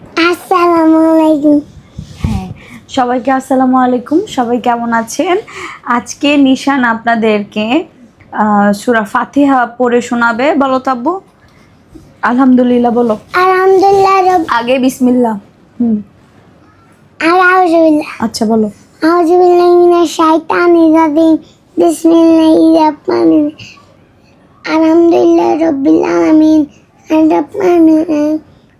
আসসালামু আলাইকুম হ্যাঁ সবাইকে আসসালামু আলাইকুম সবাই কেমন আছেন? আজকে নিশান আপনাদেরকে সুরা ফাতিহা পড়ে শোনাবে। বলো তাব্বু আলহামদুলিল্লাহ বলো। আলহামদুলিল্লাহ আগে বিসমিল্লাহ। হুম। আর আউযুবিল্লাহ আচ্ছা বলো। আউযুবিল্লাহি মিনাশ শাইতানির রাজিম বিসমিল্লাহির রহমানির আলহামদুলিল্লাহ রাব্বিল আলামিন। আর রহমানির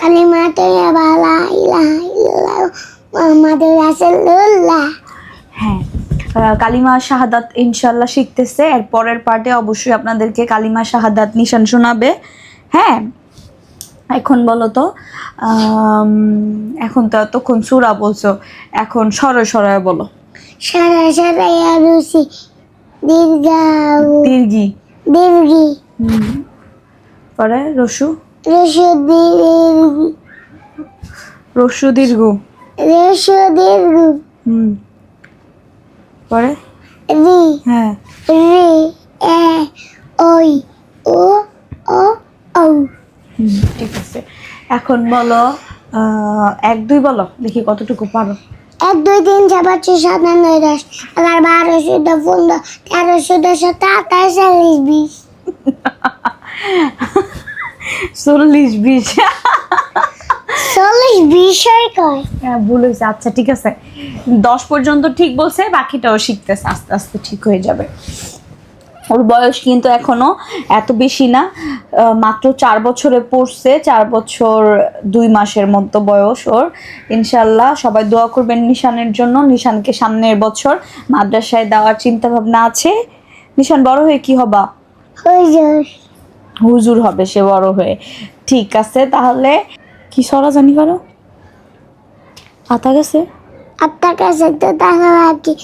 কালিমাতে বালা ইলাহা ইল্লাল্লাহ মুহাম্মাদুর হ্যাঁ, কালিমা শাহাদাত ইনশাল্লাহ শিখতেছে। এর পরের পার্টে অবশ্যই আপনাদেরকে কালিমা শাহাদাত নিশান শোনাবে। হ্যাঁ এখন বলো তো এখন তো এতক্ষণ সুরা বলছো এখন সরয় সরয় বলো। সারা সারাইয়া রুসি দীর্ঘাউ দীর্ঘি। দীর্ঘি। পরে রসু। দীর্ঘি দীর্ঘ হুম। পরে? রি হ্যাঁ। রে এ ওই ও ও ও ঠিক আছে। এখন বলো এক দুই বলো দেখি কতটুকু পারো। এক দুই তিন চার পাঁচ ছয় সাত আট নয় দশ এগারো বারো চোদ্দ পনেরো তেরো চোদ্দ সতেরো আঠাশ চল্লিশ বিশ। চল্লিশ বিশ। চল্লিশ বিশ হয় কয়? হ্যাঁ ভুল হয়েছে। আচ্ছা ঠিক আছে। দশ পর্যন্ত ঠিক বলছে বাকিটাও শিখতেছে আস্তে আস্তে ঠিক হয়ে যাবে। ওর বয়স কিন্তু এখনও এত বেশি না। মাত্র চার বছরে পড়ছে চার বছর দুই মাসের মতো বয়স ওর। ইনশাল্লাহ সবাই দোয়া করবেন নিশানের জন্য। নিশানকে সামনের বছর মাদ্রাসায় দেওয়ার চিন্তা ভাবনা আছে। নিশান বড় হয়ে কি হবা? হুজুর হবে সে বড় হয়ে। ঠিক আছে তাহলে কি সরা জানি পারো? আতা গেছে? আপনার কাছে তো বাকি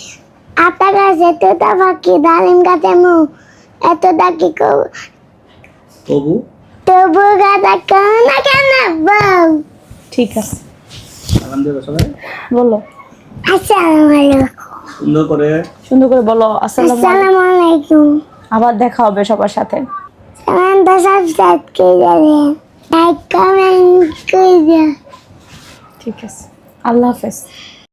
আপনার কাছে তো ডালিম গাছে মু। এত ডাকি কব তবু? তবু গাছা কেন কেন বউ? ঠিক আছে। সবাই? বলো। আসসালামু আলাইকুম। সুন্দর করে সুন্দর করে বলো। আসসালামু আলাইকুম। আবার দেখা হবে সবার সাথে। Samantha subscribe করে দেবেন লাইক কমেন্ট করে দেবেন ঠিক আছে আল্লাহ হাফেজ